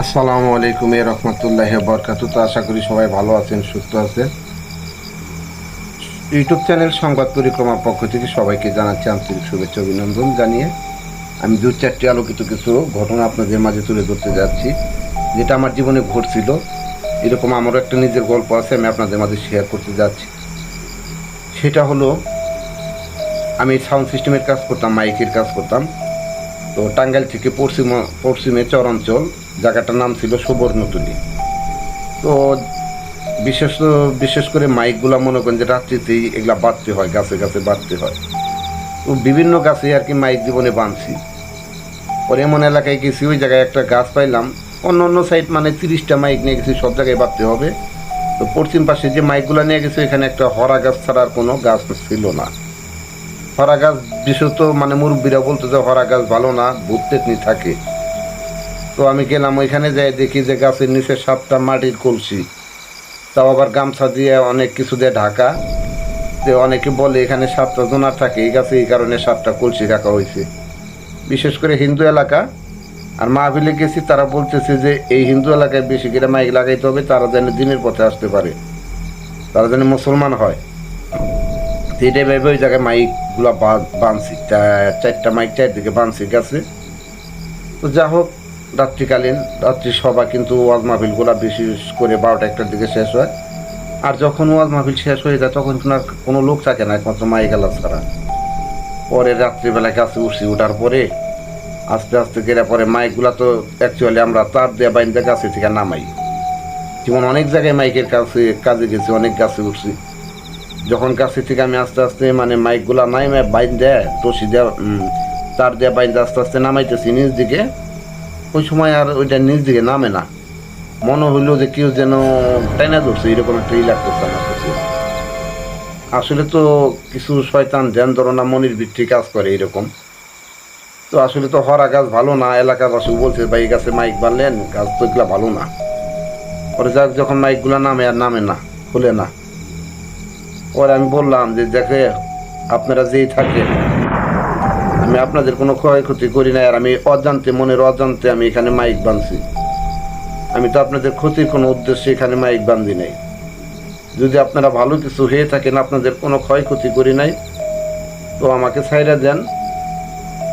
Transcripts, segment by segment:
আসসালামু আলাইকুম, এ রহমতুল্লাহ বরকাত তো আশা করি সবাই ভালো আছেন, সুস্থ আছেন। ইউটিউব চ্যানেল সংবাদ পরিক্রমার পক্ষ থেকে সবাইকে জানাচ্ছি আন্তরিক শুভেচ্ছা অভিনন্দন জানিয়ে আমি দু চারটি আলোকিত কিছু ঘটনা আপনাদের মাঝে তুলে ধরতে যাচ্ছি, যেটা আমার জীবনে ঘটছিল। এরকম আমারও একটা নিজের গল্প আছে, আমি আপনাদের মাঝে শেয়ার করতে যাচ্ছি। সেটা হলো, আমি সাউন্ড সিস্টেমের কাজ করতাম মাইকের কাজ করতাম। তো টাঙ্গাইল থেকে পশ্চিম, পশ্চিমে চরাঞ্চল জায়গাটার নাম ছিল সুবর্ণতুলি। তো বিশেষ বিশেষ করে মাইকগুলো মনে করেন যে রাত্রিতেই এগুলা বাঁধতে হয়, গাছে গাছে বাঁধতে হয়। তো বিভিন্ন গাছে আর কি মাইক জীবনে বাঁধছি। পরে এমন এলাকায় গেছি, ওই জায়গায় একটা গাছ পাইলাম। অন্য অন্য সাইড মানে তিরিশটা মাইক নিয়ে গেছি, সব জায়গায় বাঁধতে হবে। তো পশ্চিম পাশে যে মাইকগুলো নিয়ে গেছে এখানে একটা হরা গাছ ছাড়া আর কোনো গাছ ছিল না। হরা গাছ বিশেষত মানে মুরব্বীরা বলতো যে হরা গাছ ভালো না ভূত থাকে। তো আমি গেলাম ওইখানে যাই দেখি যে গাছের নিচে সাপটা মাটির কলসি। তাও আবার গামছা দিয়ে অনেক কিছু দিয়ে ঢাকা। যে অনেকে বলে এখানে সাতটা জোনার থাকে, এই গাছে এই কারণে সাতটা কলসি রাখা হয়েছে। বিশেষ করে হিন্দু এলাকা। আর মাহবিলে গেছি, তারা বলতেছে যে এই হিন্দু এলাকায় বেশি করে মাইক লাগাইতে হবে, তারা যেন দিনের পথে আসতে পারে। তারা যেন মুসলমান হয়। এটাই ভেবে ওই জায়গায় মাইকগুলো বাঁধছি চারটা মাইক চারদিকে বাঁধছি গেছে। তো যা হোক রাত্রিকালীন রাত্রি সভা কিন্তু ওয়াজ মাহফিলগুলো বিশেষ করে বারোটা একটার দিকে শেষ হয়। আর যখন ওয়াজ মাহফিল শেষ হয়ে যায়, তখন কিন্তু আর কোনো লোক থাকে না, একমাত্র মাইক আলাপ ছাড়া। পরে রাত্রিবেলায় কাছে উঠছি, উঠার পরে আস্তে আস্তে করে পরে মাইকগুলো তো অ্যাকচুয়ালি আমরা তার দিয়ে বাইন্দে গাছে থেকে নামাই। যেমন অনেক জায়গায় মাইকের কাছে, কাজে গেছি, অনেক গাছে উঠছি। যখন কাছে থেকে আমি আস্তে আস্তে মানে মাইকগুলা নাইমে বাইন দেয় রশি দেয় তার দিয়ে বাইন আস্তে আস্তে নামাইতেছি নিচ দিকে। ওই সময় আর ওইটা নিচ দিকে নামে না। মনে হইল যে কেউ যেন টেনে ধরছে, এরকম একটা ই লাগতেছে আসলে তো কিছু শয়তান ধ্যান ধরনা মনির ভিত্তি কাজ করে এরকম। তো আসলে তো হরা গাছ ভালো না, এলাকাবাসী বলছে, ভাই গাছে মাইক বানলেন গাছ তো এগুলা ভালো না। পরে যাক, যখন মাইকগুলা নামে আর নামে না, খুলে না। পরে আমি বললাম যে, দেখে, আপনারা যেই থাকেন আমি আপনাদের কোনো ক্ষয়ক্ষতি করি না আর আমি অজান্তে, মনের অজান্তে আমি এখানে মাইক বাঁধছি। আমি তো আপনাদের ক্ষতির কোনো উদ্দেশ্যে এখানে মাইক বান্ধি নাই। যদি আপনারা ভালো কিছু হয়ে থাকেন, আপনাদের কোনো ক্ষয়ক্ষতি করি নাই, তো আমাকে ছাইরা দেন।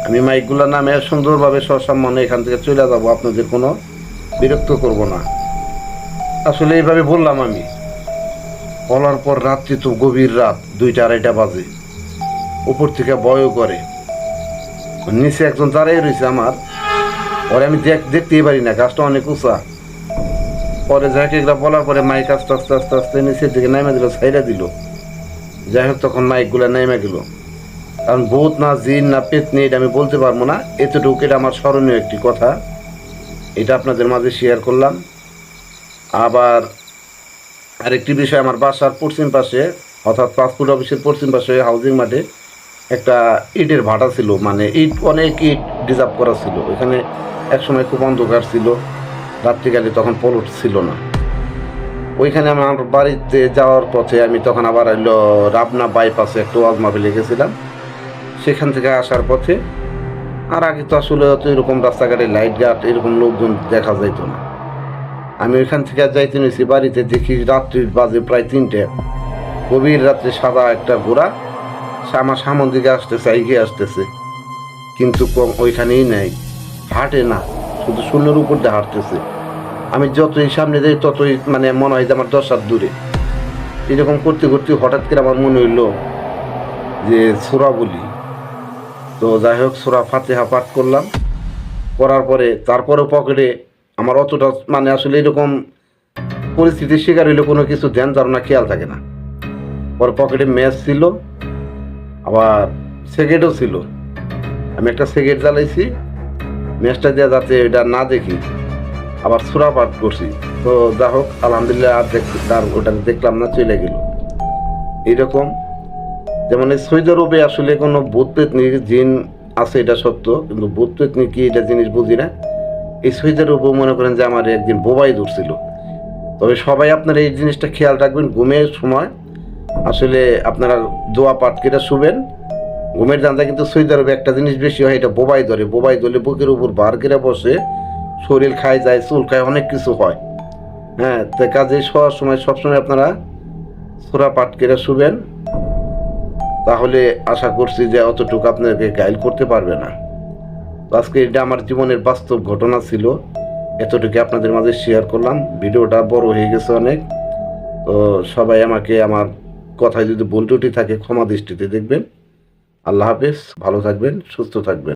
আমি মাইকগুলো নামে সুন্দরভাবে সসম্মানে এখান থেকে চলে যাব, আপনাদের কোনো বিরক্ত করব না। আসলে এইভাবে বললাম আমি। বলার পর রাত্রি তো গভীর রাত, দুইটা আড়াইটা বাজে। উপর থেকে বয়ও করে। নিচে একজন দাঁড়িয়ে রয়েছে আমার। পরে আমি দেখ দেখতেই পারি না, গাছটা অনেক উঁচা। পরে যাকে এগুলো বলার পরে মাইক আস্তে আস্তে আস্তে আস্তে নিচের দিকে নেমে দিল সাইডে দিল। যাই হোক, তখন মাইকগুলো নেমে গেল কারণ ভূত না জিন না পেতনি এটা আমি বলতে পারব না। এতটুকু এটা আমার স্মরণীয় একটি কথা। এটা আপনাদের মাঝে শেয়ার করলাম। আবার আরেকটি বিষয়, আমার বাসার পশ্চিম পাশে, অর্থাৎ পাসপোর্ট অফিসের পশ্চিম পাশে হাউজিং মাঠে একটা ইটের ভাটা ছিল মানে ইট, অনেক ইট ডিজার্ভ করা ছিল। এখানে একসময় খুব অন্ধকার ছিল, রাত্রিকালে তখন পলট ছিল না। ওইখানে আমার বাড়িতে যাওয়ার পথে আমি তখন আবার এলো রাবনা বাইপাসে একটু আজমাবিলে গেছিলাম। সেখান থেকে আসার পথে আর আগে তো আসলে অত এরকম রাস্তাঘাটে লাইট গাট এরকম লোকজন দেখা যাইতো না। আমি ওইখান থেকে যাইতে নিয়েছি বাড়িতে দেখি রাত্রির বাজে প্রায় তিনটে। গভীর রাত্রে সাদা একটা ঘোড়া আমার সামন দিকে আসতেছে এগিয়ে আসতেছে। কিন্তু কম ওইখানেই নেই। হাঁটে না, শুধু শূন্যের উপর দিয়ে হাঁটতেছে। আমি যতই সামনে যাই, ততই মানে মনে হয় যে আমার দশ হাত দূরে। এরকম করতে করতে হঠাৎ করে আমার মনে হইল যে সুরা বলি। তো যাই হোক, সুরা ফাতেহা পাঠ করলাম। করার পরে তারপরে পকেটে আমার অতটা মানে আসলে এরকম পরিস্থিতির শিকার হইলে কোনো কিছু ধ্যান ধারণা খেয়াল থাকে না। পরে পকেটে ম্যাচ ছিল। আবার সিগারেটও ছিল। আমি একটা সিগারেট জ্বালাইছি ম্যাচটা দিয়ে যাতে এটা না দেখি, আবার সুরা পাঠ করছি। তো যা হোক, আলহামদুলিল্লাহ আর আর ওটা দেখলাম না, চলে গেল। এইরকম, যেমন এই সৈদ রূপে আসলে কোনো ভূত পেতনি জিন আছে, এটা সত্য, কিন্তু ভূত পেতনি কি এটা জিনিস বুঝি না। এই সৈদের রূপও মনে করেন যে আমার একদিন বোবাই ধরছিল। তবে সবাই আপনারা এই জিনিসটা খেয়াল রাখবেন, ঘুমের সময় আসলে আপনারা দোয়া পাঠ কেটে শুবেন। ঘুমের জানতা কিন্তু সৈদ আরবে একটা জিনিস বেশি হয়, এটা বোবাই ধরে। বোবাই ধরে বুকের উপর বার করে বসে, শরীর খায়, যায়, চুল খায়, অনেক কিছু হয়। হ্যাঁ তো কাজে শোয়ার সময় সবসময় আপনারা সোরা পাঠ করে শুবেন। তাহলে আশা করছি যে অতটুকু আপনাকে গাইল করতে পারবে না। আজকে এটা আমার জীবনের বাস্তব ঘটনা ছিল। এতটুকু আপনাদের মাঝে শেয়ার করলাম। ভিডিওটা বড় হয়ে গেছে অনেক। তো সবাই আমাকে আমার কথায় যদি ভুল থাকে ক্ষমা দৃষ্টিতে দেখবেন। আল্লাহ হাফেজ ভালো থাকবেন সুস্থ থাকবেন।